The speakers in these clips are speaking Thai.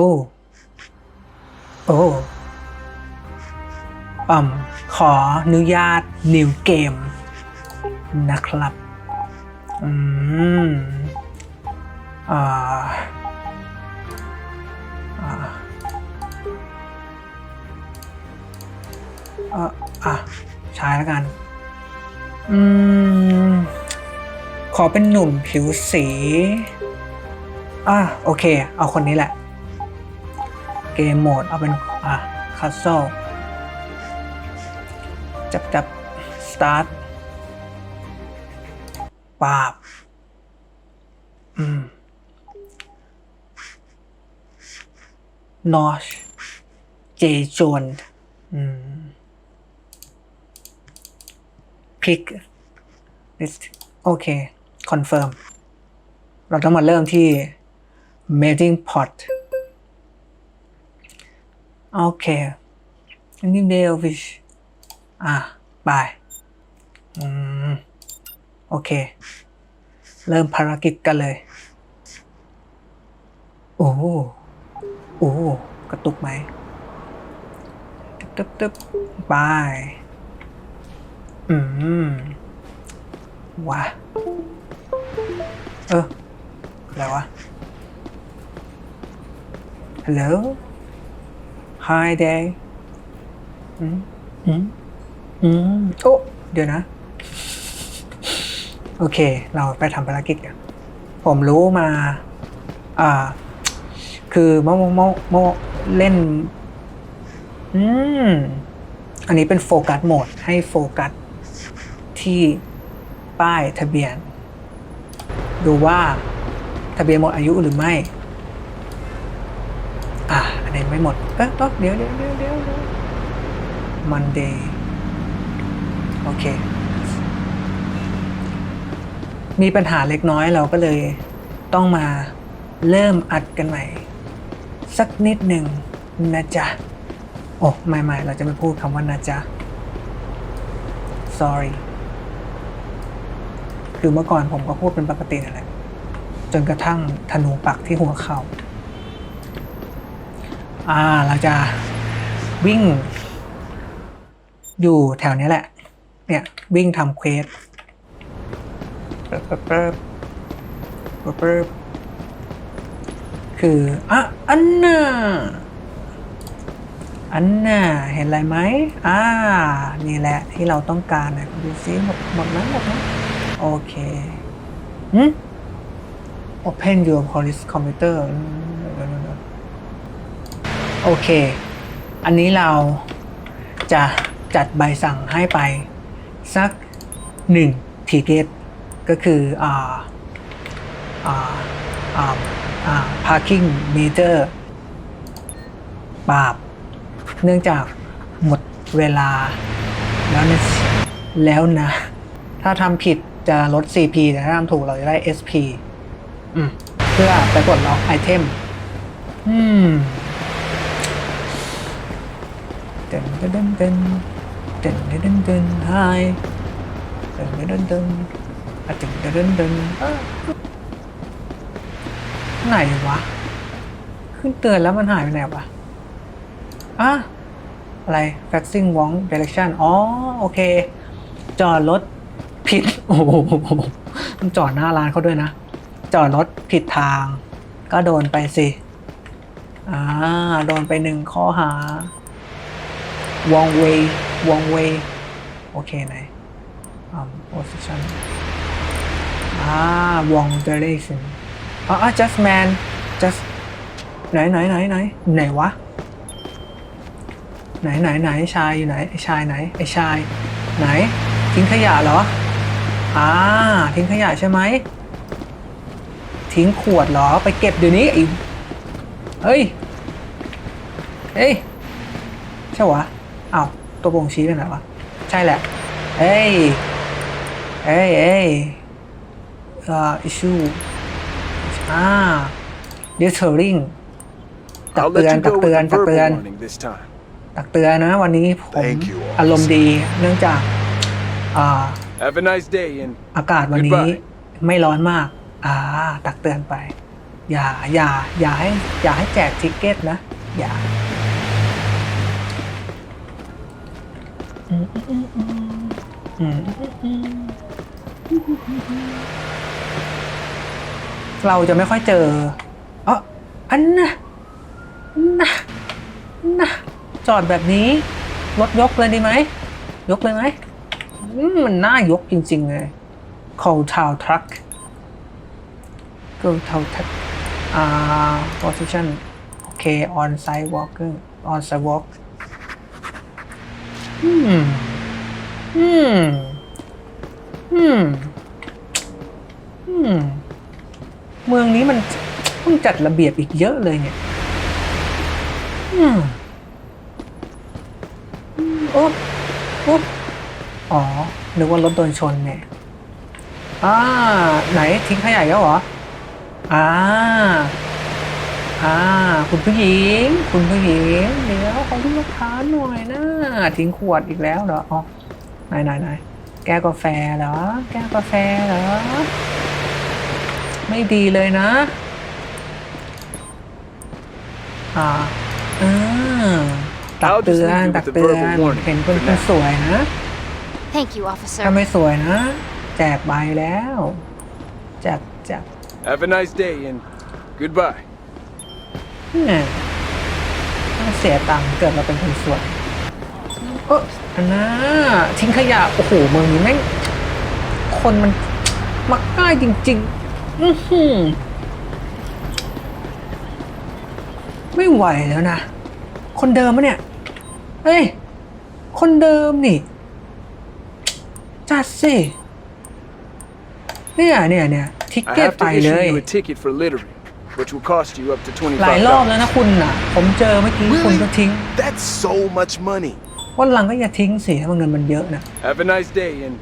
โอ้ โอ้อืมขออนุญาตนิวเกม นะครับ อืมอ่าอ่าเอ่ออะใช้แล้วกัน อืม ขอเป็นหนุ่มผิวสี อะโอเค เอาคนนี้แหละ มโหมด เอาเป็น อะคัสโซจับจับสตาร์ทปาบ อืมนอชเจจวนอืมพลิก list โอเคคอนเฟิร์มเราต้องมาเริ่มที่ melting pot โอเคอันนี้ day of fish อะบายอืมโอเค เริ่มภารกิจกันเลย โอ้โหโอ้โหกระตุกไหมตึ๊บตึ๊บตึ๊บบายอืมว้าเอออะไรวะ Hello Hi there อืมอืมอืมโอ้เดี๋ยวนะ โอเค เราไปทำภารกิจกันผมรู้มา อ่า คือเมื่อเมื่อเมื่อเล่น อืม อันนี้เป็นโฟกัสโหมด ให้โฟกัส ที่ป้ายทะเบียน ดูว่าทะเบียนหมดอายุหรือไม่ อะ อันนี้ไม่หมดเอ๊ะเอ๊ะเดี๋ยวเดี๋ยวเดี๋ยวเดี๋ยวเดยว Monday โอเค มีปัญหาเล็กน้อยเราก็เลยต้องมาเริ่มอัดกันใหม่ สักนิดหนึ่งนะจ๊ะ โอ้ไม่ไม่เราจะไม่พูดคำว่านะจ๊ะ sorry คือเมื่อก่อนผมก็พูดเป็นปกตินั่นแหละจนกระทั่งธนูปักที่หัวเขา่า อ่าเราจะวิ่ง อยู่แถวนี้แหละ เนี่ยวิ่งทำเควสเปิบเปิบเปิบปิบเปิบคืออะอันน่ะอันน่ะเห็นอะไรไหมอ่า นี่แหละที่เราต้องการนะดูซิหมดหมดแล้วหมดแล้วโอเคหืม Open your police computer โอเค อันนี้เราจะจัดใบสั่งให้ไปสักหนึ่งทีเกตก็คืออ่าอ่าอ่าอ่า parking meter บาปเนื่องจากหมดเวลาแล้วนะแล้วนะ ถ้าทำผิดจะลด CP แต่ถ้าทำถูกเราจะได้ SP อืมเพื่อไปกดล็อกไอเทม อืม ดินเดินเดินเดินเดินเดินไฮเดินเดินเดินเดินเดินเดินไหนวะ ขึ้นเตือนแล้วมันหายไปไหนวะอะอะไรแฟกซิ่ wrong direction อ๋อ โอเค จอดรถผิด โอ้โหมันจอดหน้าร้านเขาด้วยนะ จอดรถผิดทาง ก็โดนไปสิ อ่า โดนไปหนึ่งข้อหา wrong way wrong way โอเคไหนอ่า position อ่า wrong direction อ่า just man just ไหนไหนไหนไหนไหนวะ ไหนไหนไหนชายอยู่ไหนไอชายไหนไอชาย ไหน ทิ้งขยะเหรออ่าทิ้งขยะใช่ไหมทิ้งขวดเหรอไปเก็บเดี๋ยวนี้ไอ้เฮ้ยเฮ้ยใช่วะ อ้าวตัวบ่งชี้ไปไหนวะ ใช่แหละ เอ้ย เอ้ยเอ้ยเอ่อ issue อ่า deterring ตัก I'll เตือน let you ตัก go เตือน with ตั the กเตือน verbal warning this time. ตักเตือนนะ วันนี้ผม Thank you, officer. อารมณ์ดีเนื่องจากอ่า Have a nice day and อากาศวันนี้ Goodbye. ไม่ร้อนมาก อ่า ตักเตือนไป อย่าอย่าอย่าให้อย่าให้แจกทิกเก็ตนะ อย่า เราจะไม่ค่อยเจอเอ๋ออันน่ะน่ะน่ะจอดแบบนี้ รถยกเลยดีไหม ยกเลยไหม มันน่ายกจริง ๆ เลย c o l Town Truck Cold Town Truck อ่า position โอเค on side walking on side walk อืม อืม อืม อืม เมืองนี้มันต้องจัดระเบียบอีกเยอะเลยเนี่ยอืมอืมโอ๊บโอ๊บอ๋อ นึกว่ารถโดนชนเนี่ย อ่า ไหนทิ้งขยะแล้วเหรอ อ่า อ่าคุณผู้หญิง คุณผู้หญิง เดี๋ยวขอดูหลักฐานหน่อยนะทิ้งขวดอีกแล้วเหรออ๋อไหนไหนไหนแก้วกาแฟเหรอ แก้วกาแฟเหรอ ไม่ดีเลยนะ อ่าอ่าตักเตือนตักเตือนเห็นคนคนสวยนะ Thank you, officer. ถ้าไม่สวยนะ แจกใบแล้ว แจกแจก Have a nice day and goodbye. เนี่ยต้องเสียตังค์เกิดมาเป็นคนสวยเอออันน่าทิ้งขยะ โอ้โหเมืองนี้แม่งคนมันมักง่ายจริง ๆ อื้อหือไม่ไหวแล้วนะ คนเดิมมะเนี่ย เฮ้ย คนเดิมนี่ จัดสิ เนี่ยเนี่ยเนี่ยทิก I เก็ต have ไป to เล issue ย which will cost you up to หลายรอบ $25. แล้วนะคุณอะ ผมเจอเมื่อกี้คุณก็ทิ้ง That's so much money. วันหลังก็อย่าทิ้งสิถ้ามันเงินมันเยอะนะ Have a nice day and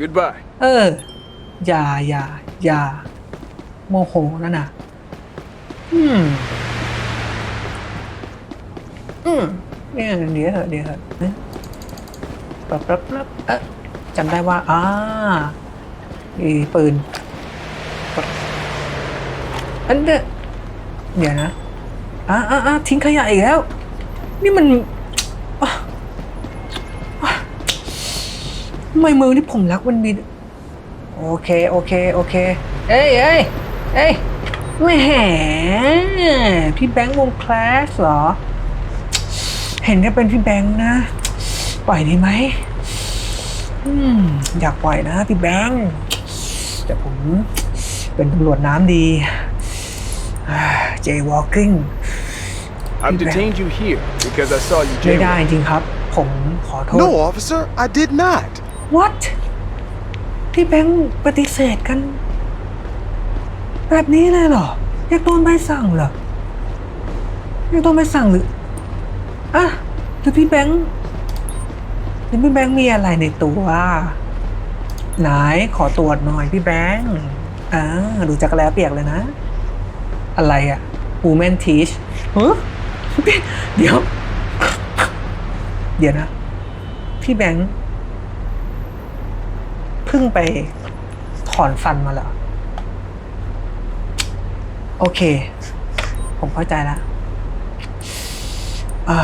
goodbye. เออ อย่าอย่าอย่าโมโหนั่นน่ะ อืม อืมเนี่ยเดี๋ยวเถอะเดี๋ยวเถอะนะปั๊บปั๊บปั๊บเอ๊ะจำได้ว่าอ่าอีปืนปั๊บอันเดอ เดี๋ยวนะอ่าอ่าอ่าทิ้งขยะอีกแล้ว นี่มันทำไมมือที่ผมรักมันมี โอเค โอเค โอเค เอ้ยเอ้ยเอ้ยแหมพี่แบงค์วงคลาสเหรอ เห็นว่าเป็นพี่แบงค์นะ ปล่อยดีไหมอืมอยากปล่อยนะพี่แบงค์แต่ผมเป็นตำรวจน้ำดี เจวอลกิ้ง I've detained you here because I saw you ไม่ได้ jaywalking. จริงครับ ผมขอโทษ No, officer, I did not. what พี่แบงค์ปฏิเสธกัน แบบนี้เลยเหรอ อยากโดนใบสั่งเหรอ อยากโดนใบสั่งหรืออะหรือพี่แบงค์หรือพี่แบงค์มีอะไรในตัวไหนขอตรวจหน่อยพี่แบงค์อ่าดูจักรแล้เปียกเลยนะ อะไรอะ Woman Teach เฮ้ยเดี๋ยว เดี๋ยวนะ พี่แบงค์เพิ่งไปถอนฟันมาเหรอ โอเค ผมเข้าใจแล้วอ่า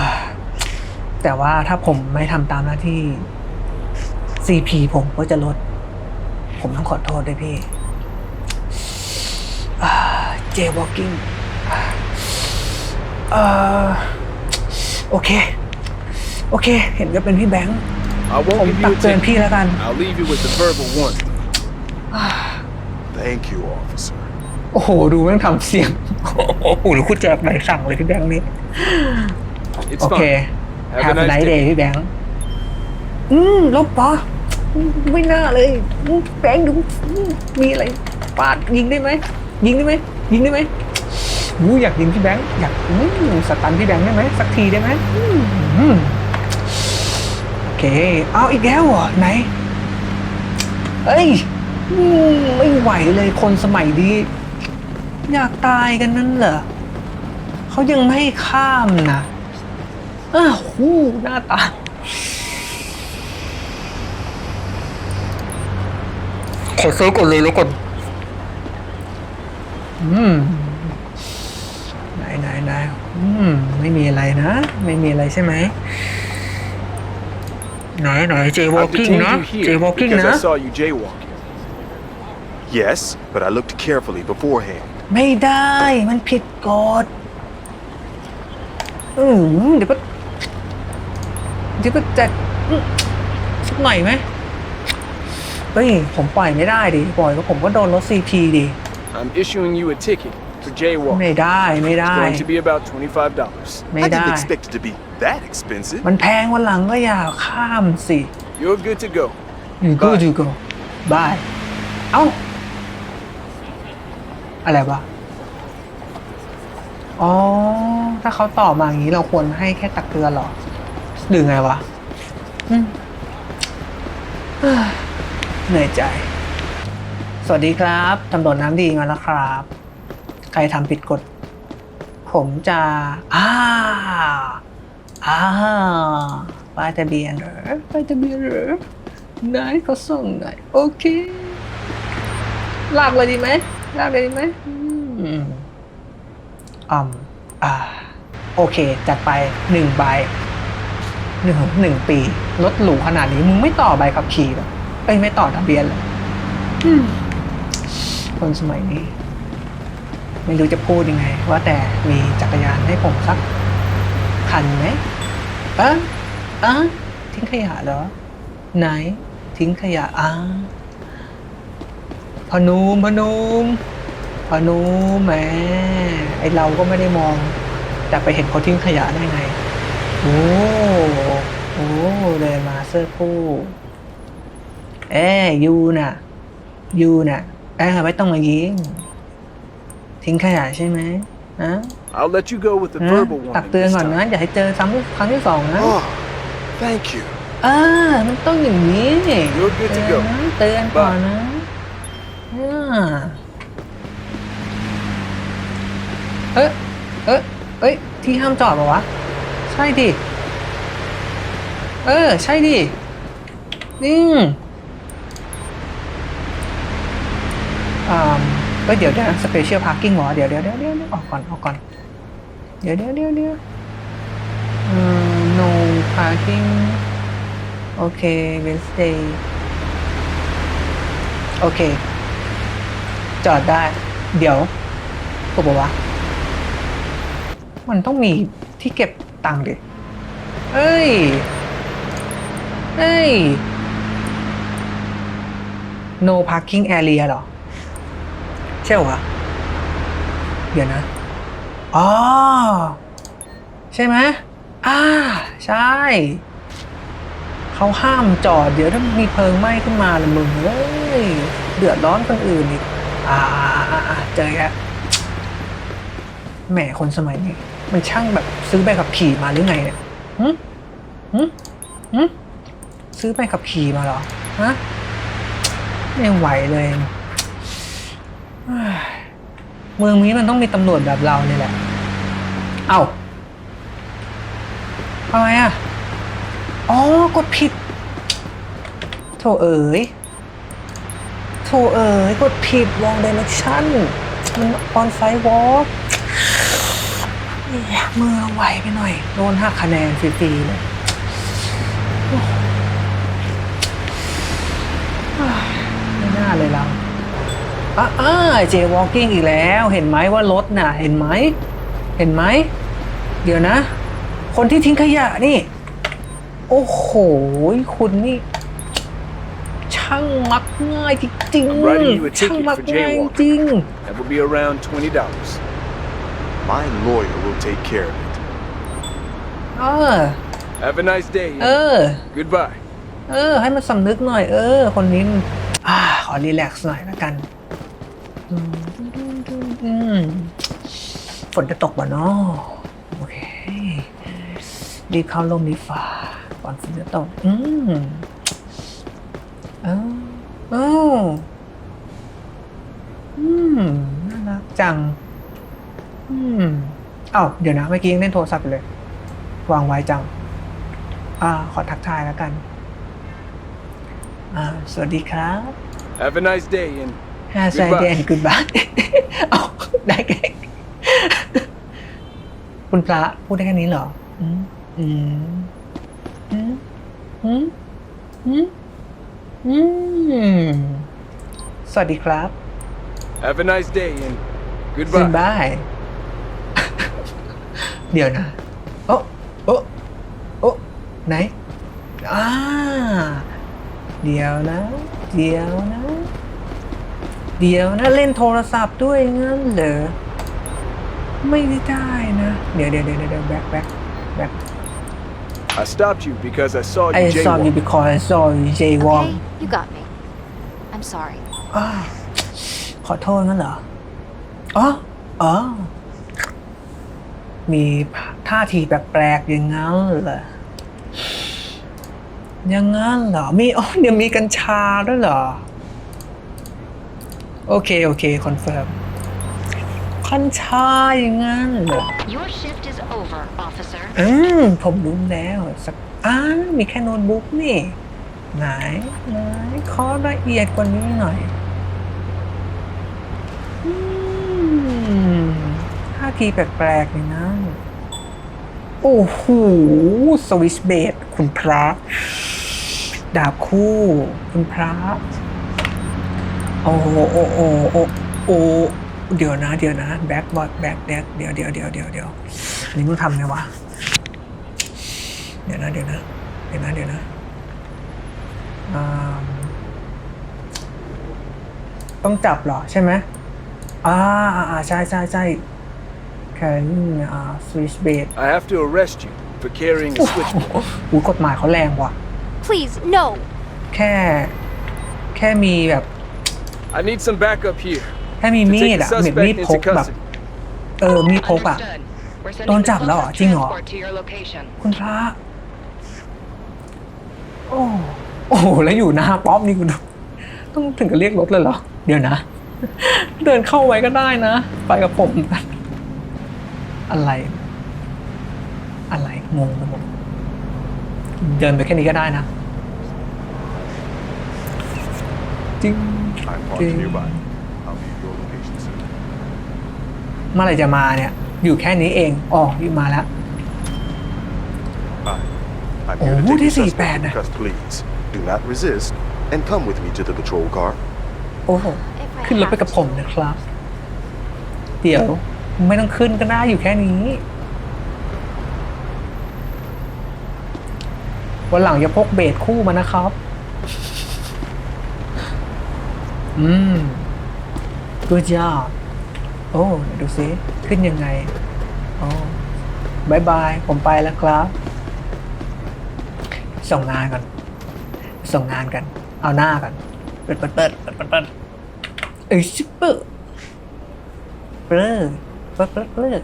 แต่ว่าถ้าผมไม่ทำตามหน้าที่ CP ผมก็จะลด ผมต้องขอโทษด้วยพี่ เจวอ walking อ่าโอเค โอเค เห็นก็เป็นพี่แบงค์ I ผม won't give ตั you ก a เตือน ticket. พี่แล้วกัน I'll leave you with the verbal warning. Thank you, officer. โอ้โห ดูแม่งทำเสียง โอ้โหหรือคุณแจกใบสั่งเลยพี่แบงค์นี่ It's โอเค fine. Have Have a a nice nice day. day พี่แบงค์ อืม ลบปะไม่น่าเลยอืมแบงค์ดูอืมมีอะไรปาดยิงได้ไหม ยิงได้ไหม ยิงได้ไหม อู้อยากยิงพี่แบงค์อยากอืมสตันพี่แบงค์ได้ไหมสักทีได้ไหมอืมอืมโอเค เอาอีกแล้วเหรอไหนเอ้ยอืมไม่ไหวเลยคนสมัยนี้อยากตายกันนั่นเหรอเขายังไม่ให้ข้ามนะอ้าวหูหน้าตาขอเซิร์ฟก่อนเลยแล้วก่อนอืมโอืม ไม่มีอะไรนะ ไม่มีอะไรใช่ไหมไหนไหนเจ I've วอล์กิ้ง detained นะ you เจ here วอล์กิ้ง because นะ I saw you jaywalking. Yes, but I looked carefully beforehand. ไม่ได้มันผิดกฎอืมเดี๋ยวก็เดี๋ยวก็จะอืมสักหน่อยไหมเฮ้ยผมปล่อยไม่ได้ดิปล่อยก็ผมก็โดนลดซีพีดิ I'm issuing you a ticket for jaywalking. ไม่ได้ไม่ It's ได้ going to be about $25. ไม่ I ได้ didn't expect it to be that expensive. มันแพงวันหลังก็อย่าข้ามสิ You're good to go. อยู่ก็ Bye อยู่ก็บาย เอ้า อะไรวะ อ๋อ ถ้าเขาตอบมาอย่างนี้เราควรให้แค่ตักเตือนเหรอหรือไงวะอืมเฮ้ยเหนื่อยใจ สวัสดีครับตำรวจน้ำดีมาแล้วครับ ใครทำผิดกฎ ผมจะอ่าอ่าป้ายทะเบียนเหรอป้ายทะเบียนเหรอไหนเขาส่งหน่อยโอเคลากเลยดีไหมลากเลยดีไหมอืมอืมอ่า โอเค จัดไปหนึ่งใบหนึ่งหนึ่งปีรถหรูขนาดนี้มึงไม่ต่อใบขับขี่หรอเอ้ยไม่ต่อทะเบียนเลยคนสมัยนี้ ไม่รู้จะพูดยังไง ว่าแต่มีจักรยานให้ผมสักคันไหมเอะอะทิ้งขยะเหรอ ไหน ทิ้งขยะอ่าพนุมพนุมพนุมแหมไอเราก็ไม่ได้มอง แต่ไปเห็นเขาทิ้งขยะได้ไง โอ้โอ้เดินมาเสื้อคู่เอ้ยยูน่ะยูน่ะเอ้ไม่ต้องมายิง ทิ้งขยะใช่ไหมนะ I'll let you go with the ฮะ verbal ตัก warning เตือน this ก่อนนะ time. อย่าให้เจอซ้ำครั้งที่สองนะ Oh, thank you. เออมันต้องอย่างนี้นี่ You're good to เตือน go. นะเตือนก่อนนะอ่าเอ๊ะเอ๊ะเอ้ย ที่ห้ามจอดปะวะ ใช่ดิ เออ ใช่ดิ นี่ อ่า เอ้ยเดี๋ยวเดี๋ยวสเปเชียลพาร์กิ้งหรอเดี๋ยวเดี๋ยวเดี๋ยวเดี๋ยวออกก่อนออกก่อน เดี๋ยวเดี๋ยวเดี๋ยวเดี๋ยวเอ่อ no parking โอเค Wednesday โอเค จอดได้ เดี๋ยวถูกปะวะมันต้องมีที่เก็บตังค์ดิ เอ้ย เอ้ย no parking area เหรอ ใช่เหรอเดี๋ยวนะอ๋อใช่ไหมอ่าใช่ เขาห้ามจอด เดี๋ยวถ้ามีเพลิงไหม้ขึ้นมาละมึงเอ้ยเดือดร้อนคนอื่นอีกอ่าเจอแกแหมคนสมัยนี้ มันช่างแบบซื้อใบขับขี่มาหรือไงเนี่ยหึหึหึซื้อใบขับขี่มาเหรอฮะไม่ไหวเลย เมืองนี้มันต้องมีตำรวจแบบเราเนี่ยแหละ เอ้าทำไมอะ อ๋อ กดผิด โถเอ๋ย โถเอ๋ย กดผิด wrong direction มัน on side walk เอ๊ะมือเราไหวไปหน่อย โดนหักคะแนนฟรีๆเลยไม่น่าเลยเรา อะอ่าเจวอลกิ้งอีกแล้ว เห็นไหมว่ารถน่ะ เห็นไหม เห็นไหม เดี๋ยวนะ คนที่ทิ้งขยะนี่ โอ้โห คุณนี่ ช่างมักง่ายจริง I'm writing you a ๆช่าง ticket มัก for ง่าย jaywalking. จริง That will be around $20. My lawyer will take care of it. เออ Have a nice day. เอ and อ Goodbye. เออ ให้มันสำนึกหน่อย เออ คนนี้มันอ่าขอรีแลกซ์หน่อยละกัน อืมฝนจะตกบ่เนาะโอเครีบเข้าร่มดีฟ้าก่อนฝนจะตก อืมเออเอออืมน่ารักจัง อืมเอ้าเดี๋ยวนะ เมื่อกี้ยังเล่นโทรศัพท์อยู่เลย วางไว้จัง อ่า ขอทักทายแล้วกัน อ่า สวัสดีครับ Have a nice day and ฮาไซเดนกุดบายเอาได้แก่คุณพระพูดได้แค่นี้เหรออืมอืม อืม อืม อืม อืม สวัสดีครับ Have a nice day and ซิน goodbye. บายเดี๋ยวนะ โอ้โอ้โอ้ไหน อ่า เดี๋ยวนะ เดี๋ยวนะ เดี๋ยวนะเล่นโทรศัพท์ด้วยงั้นเหรอไม่ได้นะ เดี๋ยวเดี๋ยวเดี๋ยวเดี๋ยวแบ็คแบ็คแบ็ค I stopped you because I saw you I saw you jaywalking. because I saw you jaywalk Okay, you got me. I'm sorry. อ้าวขอโทษนั่นเหรออ๋ออ๋อมีท่าทีแปลกๆอย่างงั้นเหรออย่างงั้นเหรอมีอ๋อเดี๋ยวมีกัญชาด้วยเหรอ โอเค โอเค คอนเฟิร์มกัญชาอย่างงั้นเหรอ Your shift is over, officer. อืมผมรู้แล้วสักอ่ามีแค่โน้ตบุ๊กนี่ ไหนไหนขอละเอียดกว่านี้หน่อยอืมท่าทีแปลกๆอย่างนั้นโอ้โหสวิชเบดคุณพระ ดาบคู่ คุณพระโอ้โหโอ้โหโอ้โอ้เดี๋ยวนะ เดี๋ยวนะแบ็คบอดแบ็คแบ็คเดี๋ยวเดี๋ยวเดี๋ยวเดี๋ยวเดี๋ยวอันนี้มึงทำไงวะเดี๋ยวนะเดี๋ยวนะเดี๋ยวนะเดี๋ยวนะอ่าต้องจับเหรอใช่ไหมอ่าอ่าอ่าใช่ใช่ใช่แค่นี้อ่าสวิชเบด I have to arrest you for carrying a switchblade. หูกฎหมายเขาแรงว่ะ Please, no. แค่ แค่มีแบบ I need some backup here แค่มี to มี take ด the อะมีดมีด suspect พ into กแบบ custody. เออ มีดพกอะ Understood. We're sending Don't the jump closest đó, chứ ngỏ. transport to your location. คุณพระ โอ้โอ้โหแล้วอยู่หน้าป๊อปนี่คุณ ต้องถึงกับเรียกรถเลยเหรอ เดี๋ยวนะ เดินเข้าไว้ก็ได้นะ ไปกับผมกันอะไร อะไรงงไปหมดเดินไปแค่นี้ก็ได้นะ จริง I'm parked Ding. nearby. I'll be at your location soon. เมื่อไหรจะมาเนี่ย อยู่แค่นี้เองอ๋ออยู่มาแล้ว Bye. I'm Oh, here to what take the is he, suspect man? into custody. Please, do not resist and come with me to the patrol car. โอ้โห If I ขึ้นรถไป have กับผม to. นะครับ เดี๋ยวไม่ต้องขึ้นก็ได้อยู่แค่นี้วันหลังอย่าพกเบสคู่มานะครับ อืมกูจ้าโอ้ดูซิ ขึ้นยังไง โอ้บายบาย ผมไปแล้วครับ ส่งงานก่อน ส่งงานกัน เอาหน้ากัน เปิดเปิดเปิดเปิดเปิดเปิดเอ้ยชิปเปอร์เปิดเปิดเปิด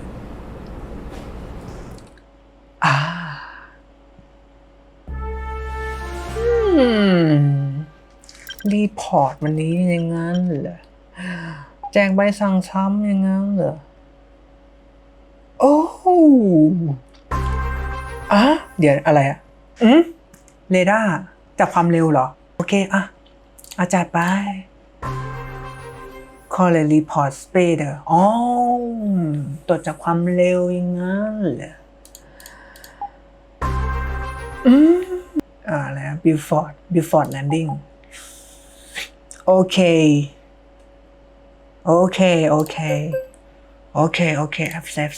พอร์ตวันนี้อย่างนั้นเหรอแจ้งใบสั่งซ้ำอย่างนั้นเหรอโอ้อะเดี๋ยวอะไรอะอืมเรดาร์จับความเร็วเหรอ โอเคอะอาจัดไป call a report speed เหรออ๋อตรวจจับความเร็วอย่างนั้นเหรออืมอ่าแล้ว Buford Buford Landing โอเค โอเค โอเค โอเค โอเค access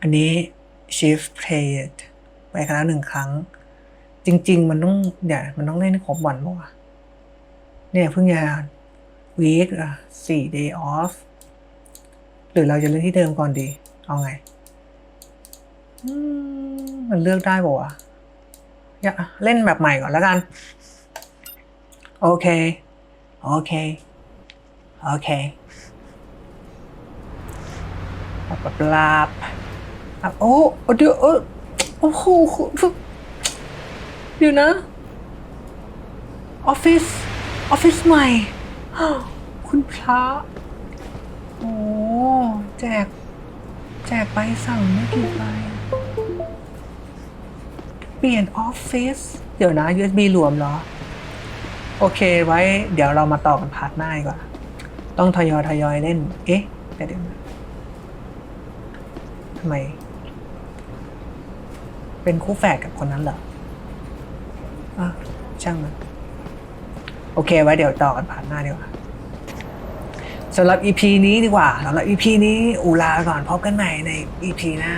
อันนี้ shift played ไปครั้งหนึ่งครั้ง จริง ๆ มันต้องเดี๋ยวมันต้องเล่นให้ครบวันป่ะเนี่ยเพิ่งจะ week อะสี่ day off หรือเราจะเล่นที่เดิมก่อนดี เอาไงมมันเลือกได้ป่ะวะอยากเล่นแบบใหม่ก่อนแล้วกัน โอเค โอเค โอเคปลาปลาบอะโอ้เดี๋ยวเออโอ้โหเดี๋ยวนะ ออฟฟิศ ออฟฟิศใหม่ คุณพระ โอ้ แจก แจกใบสั่งไม่กี่ใบเปลี่ยนออฟฟิศ เดี๋ยวนะ USB รวมเหรอ โอเคไว้เดี๋ยวเรามาต่อกันพาร์ทหน้าดีกว่า ต้องทยอยทยอยเล่น เอ๊ะเดี๋ยวทำไม เป็นคู่แฝดกับคนนั้นเหรออะช่างมัน โอเคไว้เดี๋ยวต่อกันผ่านหน้าดีกว่าสำหรับ EP นี้ดีกว่าสำหรับ EP นี้อูลาก่อนพบกันใหม่ใน EP หน้า